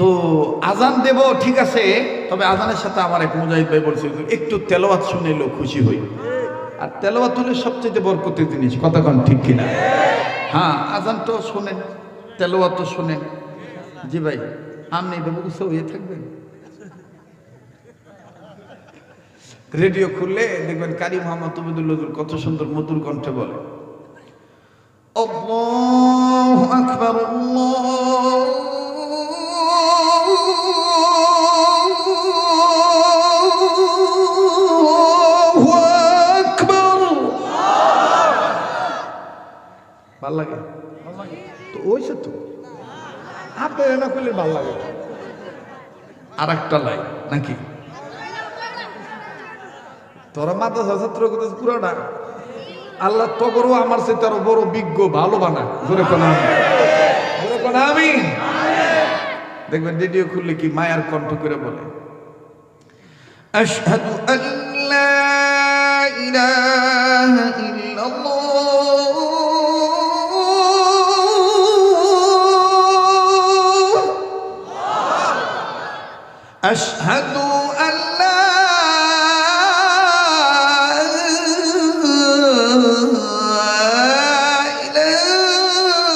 তো আজান দেব, ঠিক আছে, তবে আজানের সাথে আমার এক মুজাহিদ ভাই বলছে একটু তেলাওয়াত শুনে এলেও খুশি হই আর তেলাওয়াত হলে সবচেয়ে বরকতের জিনিস কতক্ষণ ঠিক কিনা? হ্যাঁ আজান তো শোনেন, তেলাওয়াত তো শোনেন। জি ভাই আপনি বাবু সব হয়ে থাকবেন। রেডিও খুললে দেখবেন কারি মোহাম্মদ তবিদুল্লাহ কত সুন্দর মধুর কণ্ঠে বলে, আল্লাহু আকবার, আল্লাহু ভালো লাগে তো ওইসে তো। আপনার না করলে ভালো লাগে আর একটা লাই, নাকি? তোরা মাথা ছাত্র করতেছ পুরাটা আল্লাহ তগরও আমার সে তার বড় বিজ্ঞ, ভালো বানা আমি দেখবেন খুললে কি মায়ার কণ্ঠ করে বলে। আশহাদু আল্লা ইলাহা ইল্লাল্লাহ। আশহাদু আল্লা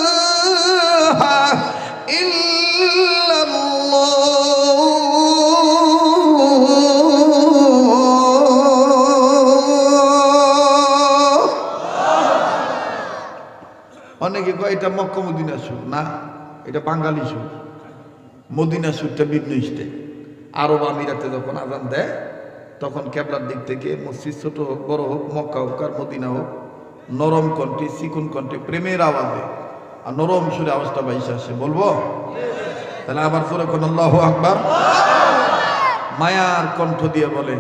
ইলাহা ইল্লাল্লাহ অনেকে কয়, এটা মক্কা মদিনা সুর। না, এটা বাঙালি সুর। মদিনা সুরটা বিষ্ণু ইস্টে আরব আমিরাতে যখন আজান দেয়, তখন কেবলার দিক থেকে মসজিদ ছোট হোক, বড় হোক, মক্কা হোক, আর মদিনা হোক, নরম কণ্ঠে চিকুন কণ্ঠে প্রেমের আওয়াজে আর নরম সুরে আওয়াজটা বাইশে আসে। বলব? তাহলে আবার সুরে কোন আল্লাহ আকবার? মায়ার কণ্ঠ দিয়ে বলে,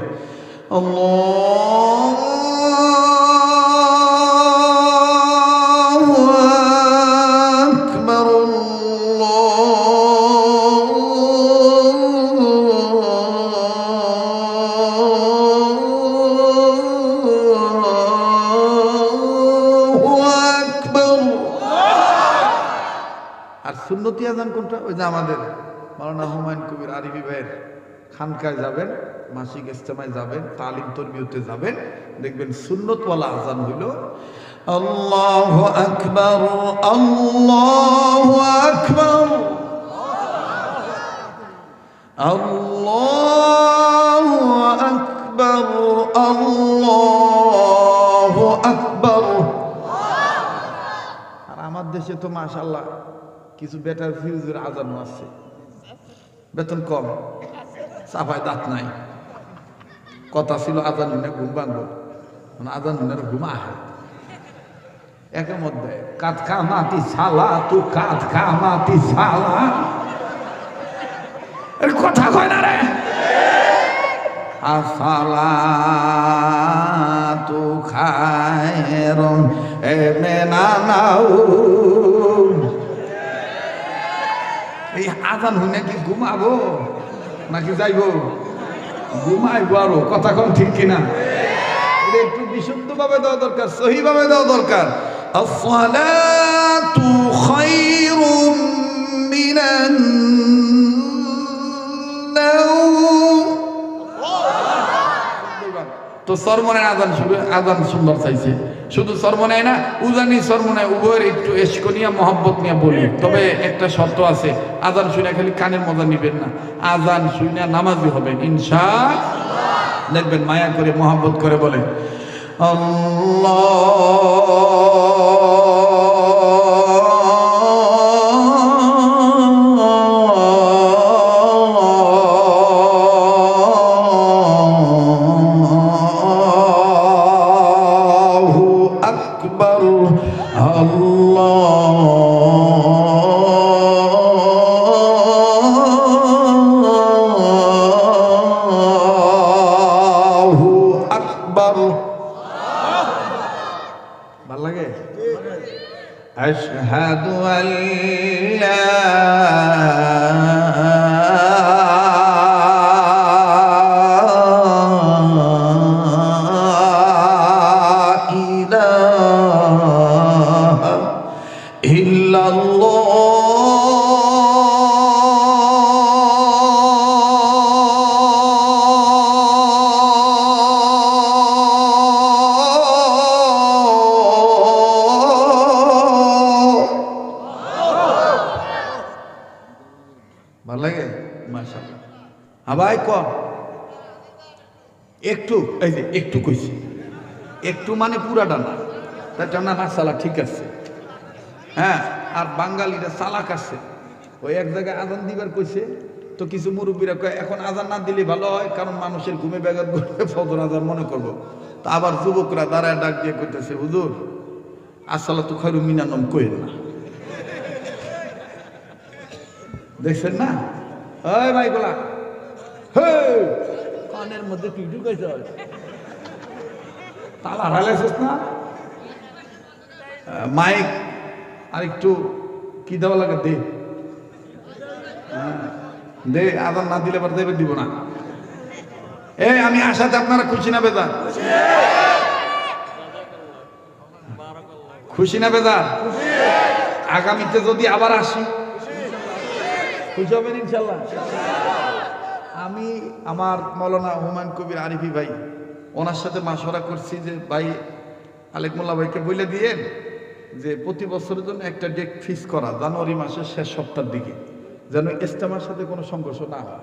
আল্লাহু সুন্নতি আজান কোনটা? ওই যে আমাদের মাওলানা হুমায়ুন কবির আরিফি ভাইয়ের খানকায় যাবেন, মাসিক ইস্তেমায় যাবেন, তালিম তরবিয়তে যাবেন, দেখবেন সুন্নতওয়ালা আজান হইল, আল্লাহ আকবর আল্লাহ আকবর আল্লাহ আকবর আল্লাহ আকবর। আর আমার দেশে তো মাশাল্লাহ কিছু বেটার ফিউজের আজানও আছে। বেতন কম। সাফায় দাঁত নাই। কথা ছিল আজান শুনে ঘুম ভাঙবো মানে আজান শুনে ঘুম আহে। একের মধ্যে কাত মাটি সালা তু কাত কামাতি সালা কথা কয় না রে? আসালা তু খায়রম এমনে নানাউ এই আজান হই নাকি ঘুমাবো নাকি যাইবো ঘুমাইবো আরো কথা কম ঠিক কিনা এটা একটু বিশুদ্ধ ভাবে দেওয়া দরকার সহি ভাবে দেওয়া দরকার الصلاة خير من النوم তো সরমনের আজান শুরু আজান সুন্দর চাইছে। শুধু সরমনায় না, উজানি সরমনায় উভয়ের একটু এসকনিয়া মহব্বত নিয়ে বলি। তবে একটা শর্ত আছে, আজান শুনে খালি কানের মজা নিবেন না। আজান শুনে নামাজি হবেন ইনশা দেখবেন মায়া করে, মহব্বত করে বলে, আল্লাহু আকবার। আল্লাহু একটু, এই যে, একটু কইছি। একটু মানে পুরাটা না। তাটা না মাসালা ঠিক আছে। হ্যাঁ আর বাঙালিরা চালাক আছে। ওই এক জায়গায় আজান দিবার কইছে, তো কিছু মুরব্বীরা কয়, এখন আজান না দিলে ভালো হয়, কারণ মানুষের ঘুমে ব্যাঘাত ঘটবে ফজর আজান মনে করব। তা আবার যুবকরা দাঁড়ায় ডাক দিয়ে কইতেছে, হুজুর, আসলে তো খৈরু মিনানম কইেন না। দেখছেন না? ভাই গোলা কানের মধ্যে কি ঢুকেছ তালা হারাইছিস না? মাইক আর একটু কি দেওয়া লাগে দে। দে আদান না দিলে দেবে দিব না। এই আমি আশাতে আপনারা খুশি না বেদা খুশি না বেদা আগামীতে যদি আবার আসি। খুশি হবেন ইনশাল্লাহ। আমি আমার মৌলানা হুমায়ুন কবির আরিফি ভাই, ওনার সাথে মাসরা করছি যে, ভাই, আলেক মোল্লা ভাইকে বলে দিয়েন যে, প্রতি বছরের জন্য একটা ডেট ফিক্স করা, জানুয়ারি মাসের শেষ সপ্তাহের দিকে, যেন ইস্তেমার সাথে কোনো সংঘর্ষ না হয়।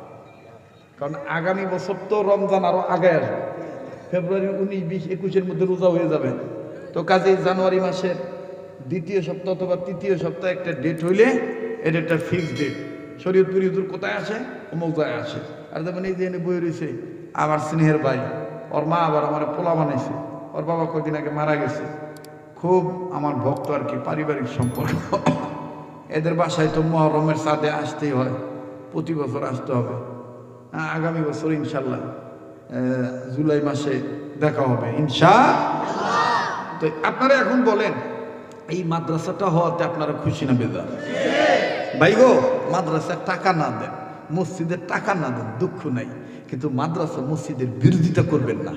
কারণ আগামী বছর তো রমজান আরও আগে আসবে। ফেব্রুয়ারি, উনিশ, বিশ, একুশের মধ্যে রোজা হয়ে যাবে। তো কাজেই জানুয়ারি মাসের দ্বিতীয় সপ্তাহ অথবা তৃতীয় সপ্তাহে একটা ডেট হইলে এটা একটা ফিক্সড ডেট শরীয়তপুর ইউদুর কোথায় আসে অমুকতায় আছে। আর যেমন এই যে এনে বই রয়েছে আমার স্নেহের ভাই ওর মা আবার আমার পোলা বানাইছে। ওর বাবা কদিন আগে মারা গেছে। খুব আমার ভক্ত আর কি পারিবারিক সম্পর্ক। এদের বাসায় তো মহরমের সাথে আসতেই হয়। প্রতি বছর আসতে হবে। হ্যাঁ, আগামী বছর ইনশাল্লাহ জুলাই মাসে দেখা হবে ইনশা। তো আপনারা এখন বলেন এই মাদ্রাসাটা হওয়াতে আপনারা খুশি না বেদা ভাই গো মাদ্রাসার টাকা না দেন মসজিদের টাকা না দেন, দুঃখ নাই। কিন্তু মাদ্রাসা মসজিদের বিরোধিতা করবেন না।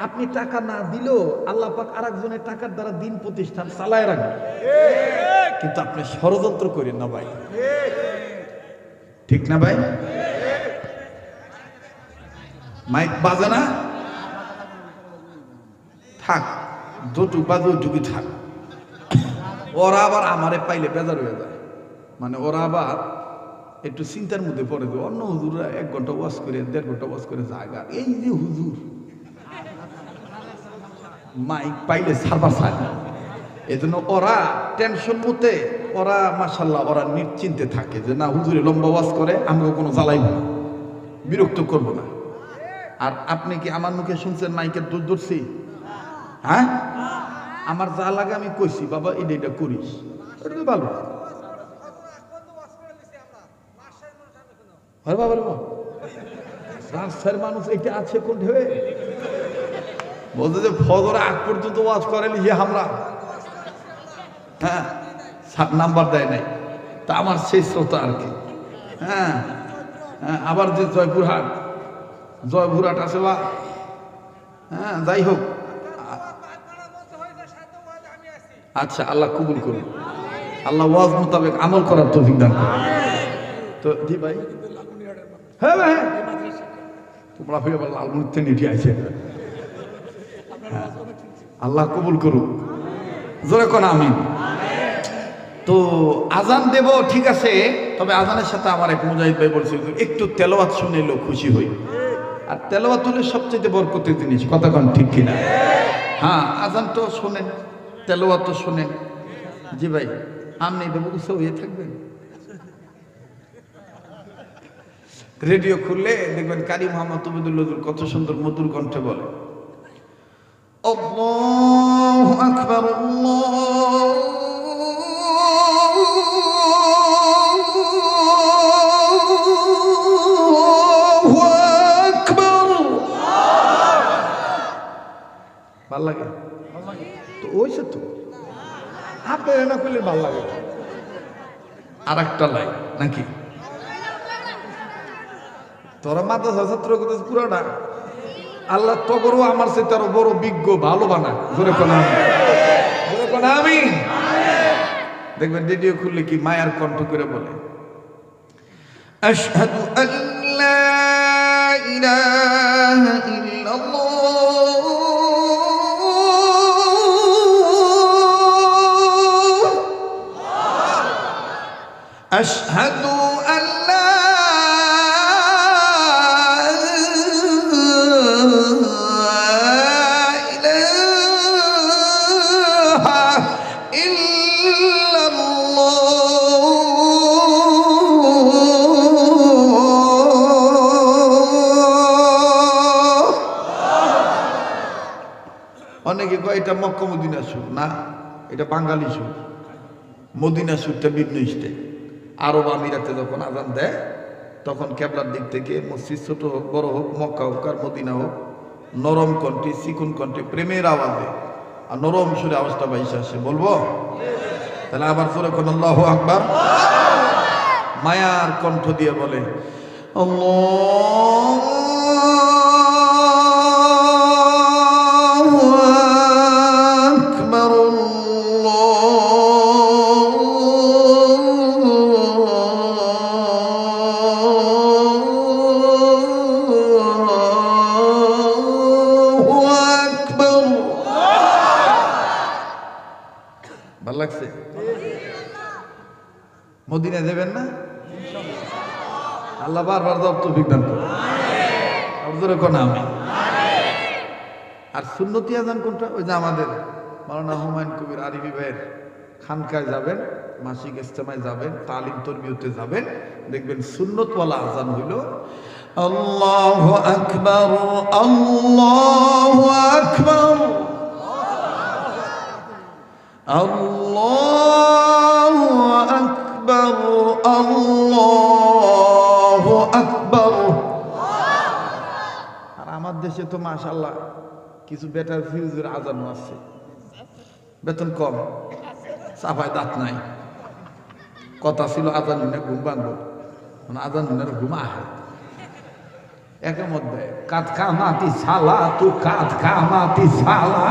আপনি টাকা না দিলেও আল্লাহ পাক আরেকজনের টাকার দ্বারা দিন প্রতিষ্ঠান চালায় রাখবে। কিন্তু আপনি ষড়যন্ত্র করেন না ভাই। ঠিক না ভাই? মাইক বাজে না? থাক দুটুক বা দুটুকি থাক। ওরা আবার আমারে পাইলে বেজার হয়ে যায়। মানে ওরা আবার একটু চিন্তার মধ্যে পড়ে দেবে অন্য হুজুররা এক ঘণ্টা ওয়াশ করে, দেড় ঘণ্টা ওয়াশ করে জায়গা এই যে হুজুর, মাইক পাইলে সারবার চায় এই জন্য ওরা টেনশন মতে, ওরা মাসাল্লাহ ওরা নিশ্চিন্তে থাকে যে, না, হুজুরে লম্বা ওয়াজ করে আমরা কোনো জ্বালাইব না, বিরক্ত করব না। আর আপনি কি আমার মুখে শুনছেন মাইকের দূর ধরছি হ্যাঁ? আমার যা লাগে আমি কইছি, বাবা, এটা এটা করিস। এটা ভালো। আরে বাবা রে রাস্তার মানুষ এটা আছে কোন ঢেবে বলতে যে ফজরে আগ পর্যন্ত ওয়াজ করেন ইয়ে আমরা হ্যাঁ সাত নাম্বার দেয় নাই। তা আমার সেই শ্রোতা আর কি। হ্যাঁ হ্যাঁ আবার যে জয়পুরহাট। জয়পুরহাট আছে বা? হ্যাঁ যাই হোক। আচ্ছা আল্লাহ কবুল করুন আল্লাহ ওয়াজ মোতাবেক আমল করার তৌফিক দান করুন তো জি ভাই। হ্যাঁ ভাই তোমরা ফিরে আবার লালমনিতে নিয়ে আছে হ্যাঁ, আল্লাহ কবুল করুক। জোরে কোন আমি তো আজান দেব ঠিক আছে। তবে আজানের সাথে আমার এক মুজাহিদ ভাই বলছে একটু তেলাওয়াত শুনে লোক খুশি হই। আর তেলাওয়াত হলে সবচেয়ে বরকতের জিনিস কতক্ষণ ঠিক কিনা? হ্যাঁ আজান তো শোনেন। তেলাওয়াত তো শোনেন জি ভাই আপনি বাবু উৎসব হয়ে থাকবেন রেডিও খুললে দেখবেন কারি মোহাম্মদ তবিদুল্লাহ কত সুন্দর মধুর কণ্ঠে বলে الله أكبر الله أكبر ভাল লাগে তো ওইসে তো। আপনি না করলে ভালো লাগে। আর একটা লাই নাকি? তোরা মাদ্রাসা ছাত্র পুরাটা আল্লাহ তগরও আমার সে তার বড় বিজ্ঞ ভালো বানা আমি। কোন আমি। দেখবেন রেডিও খুললে কি মায়ার কণ্ঠ করে বলে। আশহাদু আল্লা ইলাহা ইল্লাল্লাহ। أشهد أن لا إله إلا الله অনেকে কয় এটা মক্কা মদিনা সুর না এটা বাঙালি সুর মদিনা সুরটা ভিন্ন স্টেট আরব আমিরাতে যখন আজান দেয়, তখন কেবলার দিক থেকে মসজিদ ছোট হোক বড় হোক, মক্কা হোক আর মদিনা হোক, নরম কণ্ঠে চিকুন কণ্ঠে প্রেমের আওয়াজে আর নরম সুরে আওয়াজটা বাইশে আসে। বলব? তাহলে আবার পরে কোন আল্লাহ আকবার? মায়ার কণ্ঠ দিয়ে বলে, আল্লাহু আল্লাহ বারবার তৌফিক দান করুন। কোন আমি আর সুন্নতি আজান কোনটা? ওই যে আমাদের মাওলানা হুমায়ুন কবির আরিফি ভাইয়ের খানকায় যাবেন মাসিক ইস্তেমায় যাবেন তালিম তরবিয়তে যাবেন দেখবেন সুন্নতওয়ালা আজান হইল আল্লাহ আকবর আল্লাহ আকবর আল্লাহ আকবর আল্লাহ আকবর। আর আমার দেশে তো মাশাল্লাহ কিছু বেটার ফিউজের আজানও আছে। বেতন কম। সাফায় দাঁত নাই। কথা ছিল আজান হুনে ঘুম ভাঙবো। মানে আজান হুনের ঘুম আহে। একের মধ্যে কাত কামাতি সালা তু কাত কামাতি সালা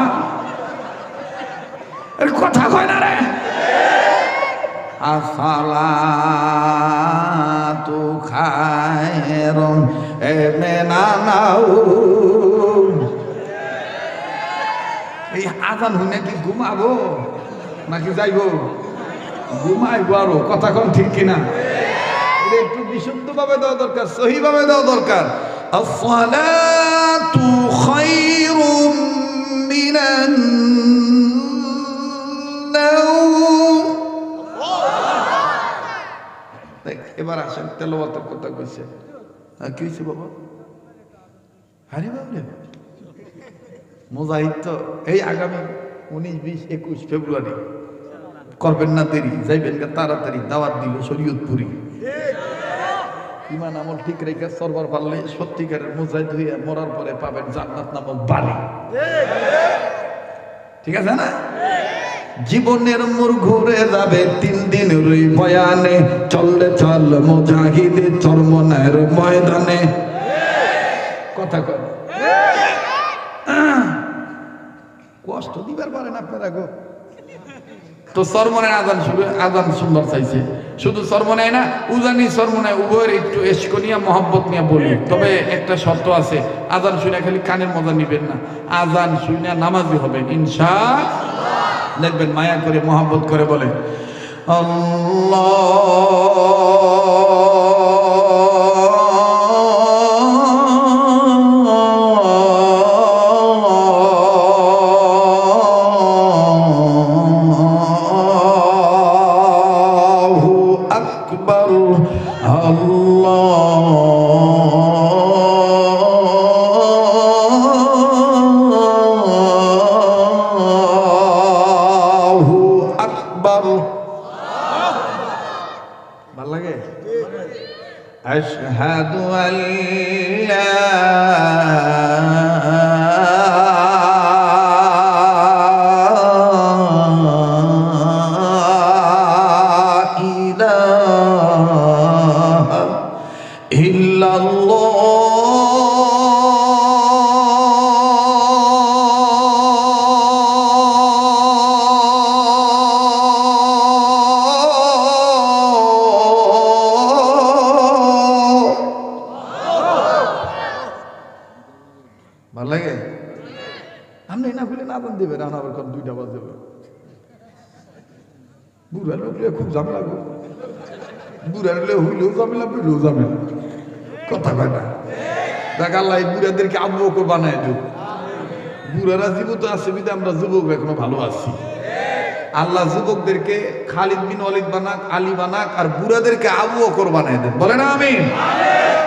কথা কয় না রে? আসালা তু খায়রম এ মেনানাউ এই আজান হুনে কি ঘুমাবো নাকি যাইবো ঘুমাইবো আরো কথা কম ঠিক কিনা এটা একটু বিশুদ্ধভাবে দেওয়া দরকার সহিভাবে দেওয়া দরকার الصلاة خير من النوم এবার আসেন তেলবাতের কথা কইছে। হ্যাঁ কি হয়েছে বাবা? হারি বাবরে, মুজাহিদ তো, এই আগামী উনিশ, বিশ, একুশ ফেব্রুয়ারি করবেন না দেরি, যাইবেন গা তাড়াতাড়ি, দাওয়াত দিল শরীয়তপুরি। ইমান আমল ঠিক রেখে সরবার পারলে সত্যিকারের মুজাহিদ হইয়া মরার পরে পাবেন জান্নাত নামক বাড়ি ঠিক আছে না? জীবনের মোর ঘুরে যাবে তিন দিন রই বয়ানে। চললে চল মুজাহিদের চরমনের ময়দানে। কথা কয় কষ্ট দিবার পারেন আপনারা গো। তো সরমনের আজান শুরু, আজান সুন্দর চাইছে। শুধু সরমনায় না, উজানি সরমনায় উভয়ের একটু এসকনিয়া মহব্বত নিয়ে বলি। তবে একটা শর্ত আছে, আজান শুনে খালি কানের মজা নিবেন না। আজান শুনে নামাজি হবেন, ইনশা দেখবেন মায়া করে মোহাম্মত করে বলে আল্লাহু। ভালো লাগে? আপনি না খুলে না আদান দেবেন, এখন আবার দুইটা বাজে বুড়া লোক খুব ঝামেলা গো। বুড়ার হলে হইলেও ঝামেলা, বইলেও ঝামেলা। কথা কয় না। দেখ আল্লাহ বুড়াদেরকে আবু বকর বানায় দিও। বুড়ারা জীবিত আছে বিধে আমরা যুবক এখনও ভালো আছি। আল্লাহ যুবকদেরকে খালিদ বিন অলিদ বানাক, আলী বানাক, আর বুড়াদেরকে আবু বকর বানায় দেন। বলে না আমি